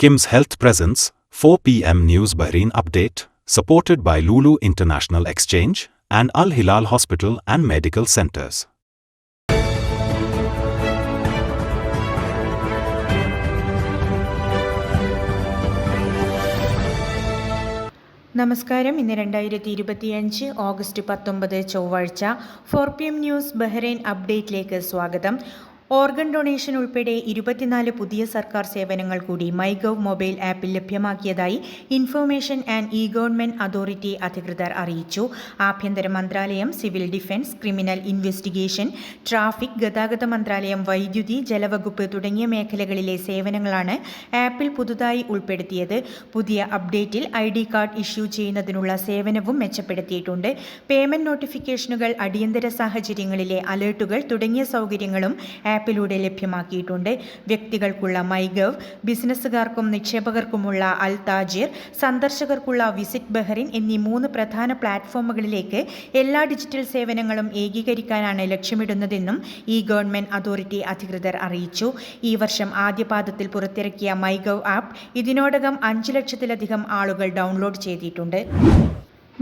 Kim's Health Presence, 4 p.m. News Bahrain Update, supported by Lulu International Exchange and Al Hilal Hospital and Medical Centers. നമസ്കാരം ഇന്ന് രണ്ടായിരത്തി ഇരുപത്തിയഞ്ച് August പത്തൊമ്പത് ചൊവ്വാഴ്ച four p m news Bahrain അപ്ഡേറ്റിലേക്ക് സ്വാഗതം organ donation ഉൾപ്പെടെ ഇരുപത്തിനാല് പുതിയ സർക്കാർ സേവനങ്ങൾ കൂടി മൈ ഗവ് മൊബൈൽ ആപ്പിൽ ലഭ്യമാക്കിയതായി information and e government authority അധികൃതർ അറിയിച്ചു. ആഭ്യന്തര മന്ത്രാലയം civil defence criminal investigation traffic ഗതാഗത മന്ത്രാലയം വൈദ്യുതി ജലവകുപ്പ് തുടങ്ങിയ മേഖലകളിലെ സേവനങ്ങളാണ് ആപ്പിൽ പുതുതായി ഉൾപ്പെടുത്തിയത്. പുതിയ അപ്ഡേറ്റിൽ ഐ ഡി കാർഡ് ഇഷ്യൂ ചെയ്യുന്നതിനുള്ള സേവനവും മെച്ചപ്പെടുത്തിയിട്ടുണ്ട്. പേയ്മെന്റ് നോട്ടിഫിക്കേഷനുകൾ അടിയന്തര സാഹചര്യങ്ങളിലെ അലേർട്ടുകൾ തുടങ്ങിയ സൗകര്യങ്ങളും ആപ്പിലൂടെ ലഭ്യമാക്കിയിട്ടുണ്ട്. വ്യക്തികൾക്കുള്ള മൈഗവ് ബിസിനസ്സുകാർക്കും നിക്ഷേപകർക്കുമുള്ള അൽ താജിർ സന്ദർശകർക്കുള്ള വിസിറ്റ് ബഹറിൻ എന്നീ മൂന്ന് പ്രധാന പ്ലാറ്റ്ഫോമുകളിലേക്ക് എല്ലാ ഡിജിറ്റൽ സേവനങ്ങളും ഏകീകരിക്കാനാണ് ലക്ഷ്യമിടുന്നതെന്നും ഈ ഗവൺമെന്റ് അതോറിറ്റി അധികൃതർ അറിയിച്ചു. ഈ വർഷം ആദ്യപാദത്തിൽ പുറത്തിറക്കിയ മൈഗവ് ആപ്പ് ഇതിനോടകം അഞ്ച് ലക്ഷത്തിലധികം ആളുകൾ ഡൗൺലോഡ് ചെയ്തിട്ടുണ്ട്.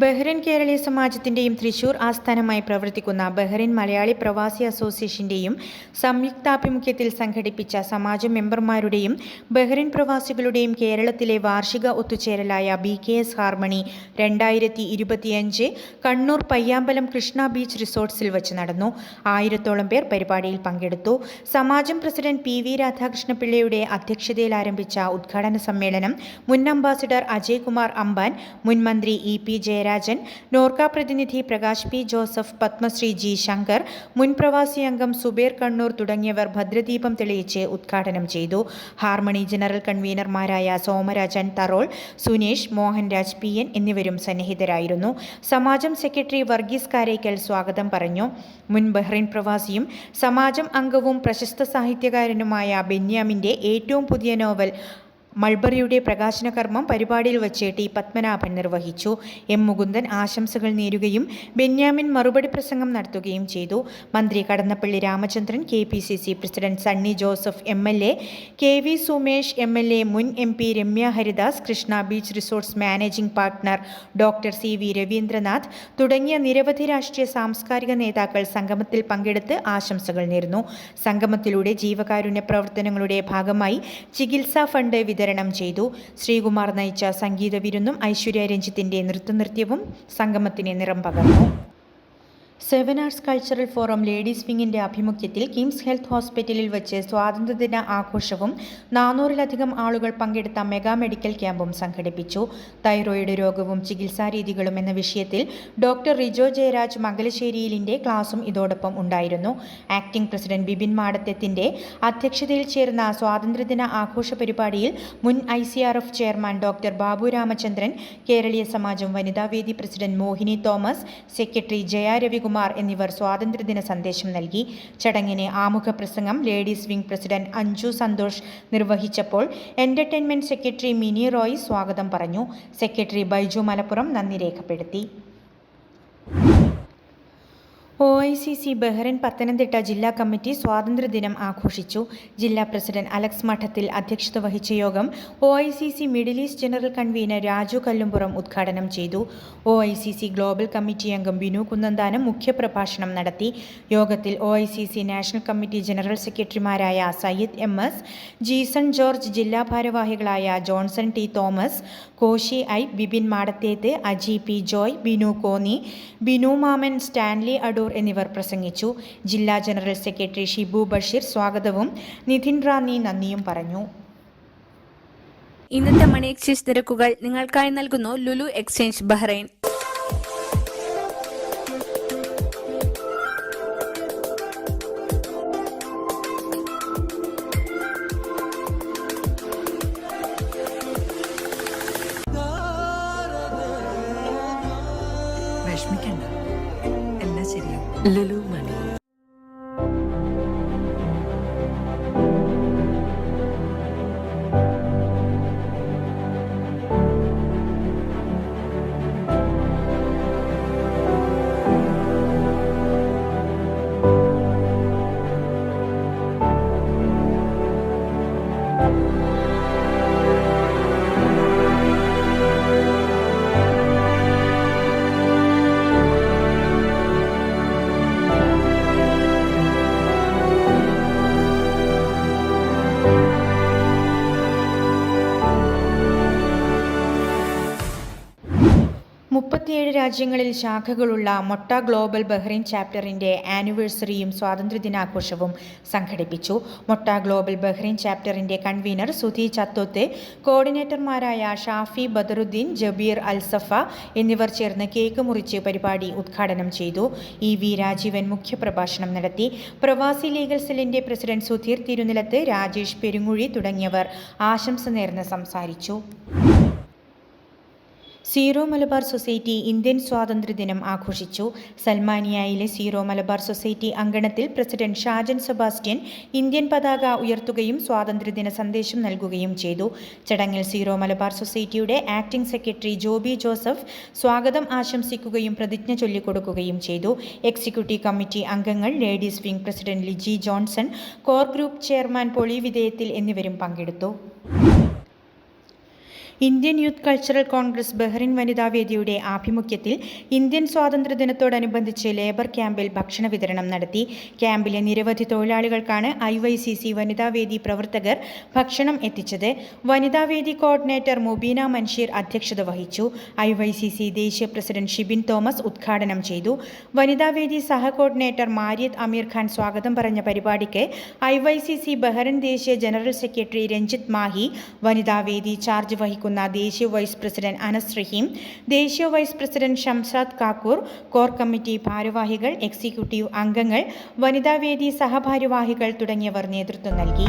ബഹ്റൈൻ കേരളീയ സമാജത്തിന്റെയും തൃശൂർ ആസ്ഥാനമായി പ്രവർത്തിക്കുന്ന ബഹ്റൈൻ മലയാളി പ്രവാസി അസോസിയേഷന്റെയും സംയുക്താഭിമുഖ്യത്തിൽ സംഘടിപ്പിച്ച സമാജ മെമ്പർമാരുടെയും ബഹ്റൈൻ പ്രവാസികളുടെയും കേരളത്തിലെ വാർഷിക ഒത്തുചേരലായ ബി കെ എസ് ഹാർമണി രണ്ടായിരത്തി ഇരുപത്തിയഞ്ച് കണ്ണൂർ പയ്യാമ്പലം കൃഷ്ണ ബീച്ച് റിസോർട്ട്സിൽ വെച്ച് നടന്നു. ആയിരത്തോളം പേർ പരിപാടിയിൽ പങ്കെടുത്തു. സമാജം പ്രസിഡന്റ് പി വി രാധാകൃഷ്ണപിള്ളയുടെ അധ്യക്ഷതയിൽ ആരംഭിച്ച ഉദ്ഘാടന സമ്മേളനം മുൻ അംബാസിഡർ അജയ്കുമാർ അംബാൻ മുൻ മന്ത്രി ഇ പി ജയരാജൻ നോർക്ക പ്രതിനിധി പ്രകാശ് പി. ജോസഫ് പത്മശ്രീ ജി. ശങ്കർ മുൻ പ്രവാസി അംഗം സുബേർ കണ്ണൂർ തുടങ്ങിയവർ ഭദ്രദീപം തെളിയിച്ച് ഉദ്ഘാടനം ചെയ്തു. ഹാർമണി ജനറൽ കൺവീനർമാരായ സോമരാജൻ തറോൾ സുനേഷ് മോഹൻരാജ് പി. എൻ. എന്നിവരും സന്നിഹിതരായിരുന്നു. സമാജം സെക്രട്ടറി വർഗീസ് കാരേക്കൽ സ്വാഗതം പറഞ്ഞു. മുൻ ബഹ്റൈൻ പ്രവാസിയും സമാജം അംഗവും പ്രശസ്ത സാഹിത്യകാരനുമായ ബെന്യാമിന്റെ ഏറ്റവും പുതിയ നോവൽ മൾബറിയുടെ പ്രകാശനകർമ്മം പരിപാടിയിൽ വച്ച് ടി. പത്മനാഭൻ നിർവഹിച്ചു. എം. മുകുന്ദൻ ആശംസകൾ നേരുകയും ബെന്യാമിൻ മറുപടി പ്രസംഗം നടത്തുകയും ചെയ്തു. മന്ത്രി Kadannappally Ramachandran K. P. C. C. President Sunny Joseph M. L. A. K. V. Sumesh M. L. A. മുൻ M. P. Ramya Haridas Krishna beach resorts managing partner doctor C. V. Raveendranath തുടങ്ങിയ നിരവധി രാഷ്ട്രീയ സാംസ്കാരിക നേതാക്കൾ സംഗമത്തിൽ പങ്കെടുത്ത് ആശംസകൾ നേർന്നു സംഗമത്തിലൂടെ ജീവകാരുണ്യ പ്രവർത്തനങ്ങളുടെ ഭാഗമായി ചികിത്സാ ഫണ്ട് വിതരണം ചെയ്തു. ശ്രീകുമാർ നയിച്ച സംഗീത വിരുന്നും ഐശ്വര്യ രഞ്ജിത്തിന്റെ നൃത്തനൃത്യവും സംഗമത്തിന് നിറം പകർന്നു. Seven arts cultural forum ladies വിങ്ങിന്റെ ആഭിമുഖ്യത്തിൽ കിംസ് ഹെൽത്ത് ഹോസ്പിറ്റലിൽ വെച്ച് സ്വാതന്ത്ര്യദിന ആഘോഷവും നാനൂറിലധികം ആളുകൾ പങ്കെടുത്ത മെഗാ മെഡിക്കൽ ക്യാമ്പും സംഘടിപ്പിച്ചു. തൈറോയിഡ് രോഗവും ചികിത്സാരീതികളും എന്ന വിഷയത്തിൽ ഡോക്ടർ റിജോ ജയരാജ് മംഗലശ്ശേരിയിലിന്റെ ക്ലാസും ഇതോടൊപ്പം ഉണ്ടായിരുന്നു. ആക്ടിംഗ് പ്രസിഡന്റ് ബിബിൻ മാടത്തെത്തിന്റെ അധ്യക്ഷതയിൽ ചേർന്ന സ്വാതന്ത്ര്യദിന ആഘോഷ പരിപാടിയിൽ മുൻ I C R F chairman doctor Babu Ramachandran Keraleeya Samajam Vanithavedi president Mohini Thomas secretary Jaya Ravikumar Kumar എന്നിവർ സ്വാതന്ത്ര്യദിന സന്ദേശം നൽകി. ചടങ്ങിന് ആമുഖ പ്രസംഗം ladies wing president Anju Santhosh നിർവഹിച്ചപ്പോൾ entertainment secretary Mini Roy സ്വാഗതം പറഞ്ഞു. സെക്രട്ടറി ബൈജു മലപ്പുറം നന്ദി രേഖപ്പെടുത്തി. O I C C Bahrain Pathanamthitta ജില്ലാ കമ്മിറ്റി സ്വാതന്ത്ര്യദിനം ആഘോഷിച്ചു. ജില്ലാ പ്രസിഡന്റ് അലക്സ് മഠത്തിൽ അധ്യക്ഷത വഹിച്ച യോഗം O I C C Middle East general convener Raju Kallumpuram ഉദ്ഘാടനം ചെയ്തു. O I C C global committee അംഗം ബിനു കുന്നന്താനം മുഖ്യപ്രഭാഷണം നടത്തി. യോഗത്തിൽ O I C C national committee general സെക്രട്ടറിമാരായ സയ്യിദ് എം എസ് ജീസൺ ജോർജ് ജില്ലാ ഭാരവാഹികളായ Johnson T Thomas Koshy I Bibin Madathethu Aji P Joy Binu Konni Binu Maman Stanley Adoor എന്നിവർ പ്രസംഗിച്ചു. ജില്ലാ ജനറൽ സെക്രട്ടറി ഷിബു ബഷീർ സ്വാഗതവും. നിതിൻ റാന്നി നന്ദിയും പറഞ്ഞു. ഇന്നത്തെ മണി എക്സ്ചേഞ്ച് നിരക്കുകൾ നിങ്ങൾക്കായി നൽകുന്നു ലുലു എക്സ്ചേഞ്ച് ബഹ്റൈൻ. ലുലു രാജ്യങ്ങളിൽ ശാഖകളുള്ള മൊട്ട ഗ്ലോബൽ ബഹ്റൈൻ ചാപ്റ്ററിന്റെ ആനിവേഴ്സറിയും സ്വാതന്ത്ര്യദിനാഘോഷവും സംഘടിപ്പിച്ചു. മൊട്ട ഗ്ലോബൽ ബഹ്റൈൻ ചാപ്റ്ററിന്റെ കൺവീനർ സുധി ചത്തോത്ത് കോർഡിനേറ്റർമാരായ ഷാഫി ബദറുദ്ദീൻ ജബീർ അൽസഫ എന്നിവർ ചേർന്ന് കേക്ക് മുറിച്ച് പരിപാടി ഉദ്ഘാടനം ചെയ്തു. ഇ വി രാജീവൻ മുഖ്യപ്രഭാഷണം നടത്തി. പ്രവാസി ലീഗൽ സെല്ലിന്റെ പ്രസിഡന്റ് സുധീർ തിരുനിലത്ത് രാജേഷ് പെരുങ്ങുഴി തുടങ്ങിയവർ ആശംസ നേർന്ന് സംസാരിച്ചു. സീറോ മലബാർ സൊസൈറ്റി ഇന്ത്യൻ സ്വാതന്ത്ര്യദിനം ആഘോഷിച്ചു. സൽമാനിയയിലെ സീറോ മലബാർ സൊസൈറ്റി അങ്കണത്തിൽ പ്രസിഡന്റ് ഷാജൻ സെബാസ്റ്റ്യൻ ഇന്ത്യൻ പതാക ഉയർത്തുകയും സ്വാതന്ത്ര്യദിന സന്ദേശം നൽകുകയും ചെയ്തു. ചടങ്ങിൽ സീറോ മലബാർ സൊസൈറ്റിയുടെ ആക്ടിംഗ് സെക്രട്ടറി ജോബി ജോസഫ് സ്വാഗതം ആശംസിക്കുകയും പ്രതിജ്ഞ ചൊല്ലിക്കൊടുക്കുകയും ചെയ്തു. എക്സിക്യൂട്ടീവ് കമ്മിറ്റി അംഗങ്ങൾ ladies wing president Liji Johnson core group chairman പൊളി വിധേയത്തിൽ എന്നിവരും പങ്കെടുത്തു. Indian youth cultural Congress Bahrain വനിതാ വേദിയുടെ ആഭിമുഖ്യത്തിൽ ഇന്ത്യൻ സ്വാതന്ത്ര്യദിനത്തോടനുബന്ധിച്ച് ലേബർ ക്യാമ്പിൽ ഭക്ഷണ വിതരണം നടത്തി. ക്യാമ്പിലെ നിരവധി തൊഴിലാളികൾക്കാണ് ഐ വൈ സി സി വനിതാ വേദി പ്രവർത്തകർ ഭക്ഷണം എത്തിച്ചത്. വനിതാ വേദി കോർഡിനേറ്റർ മുബീന മൻഷീർ അധ്യക്ഷത വഹിച്ചു. ഐ വൈ സി സി ദേശീയ പ്രസിഡന്റ് ഷിബിൻ തോമസ് ഉദ്ഘാടനം ചെയ്തു. വനിതാ വേദി സഹ കോർഡിനേറ്റർ മാരിയത്ത് അമീർ ഖാൻ സ്വാഗതം പറഞ്ഞ പരിപാടിക്ക് I Y C C Bahrain ദേശീയ ജനറൽ സെക്രട്ടറി രഞ്ജിത് മാഹി വനിതാ വേദി ചാർജ് വഹിക്കുന്ന. ദേശീയ വൈസ് പ്രസിഡന്റ് അനസ് റഹീം ദേശീയ vice president Shamsad Kakkur core committee ഭാരവാഹികൾ എക്സിക്യൂട്ടീവ് അംഗങ്ങൾ വനിതാവേദി സഹഭാരവാഹികൾ തുടങ്ങിയവർ നേതൃത്വം നൽകി.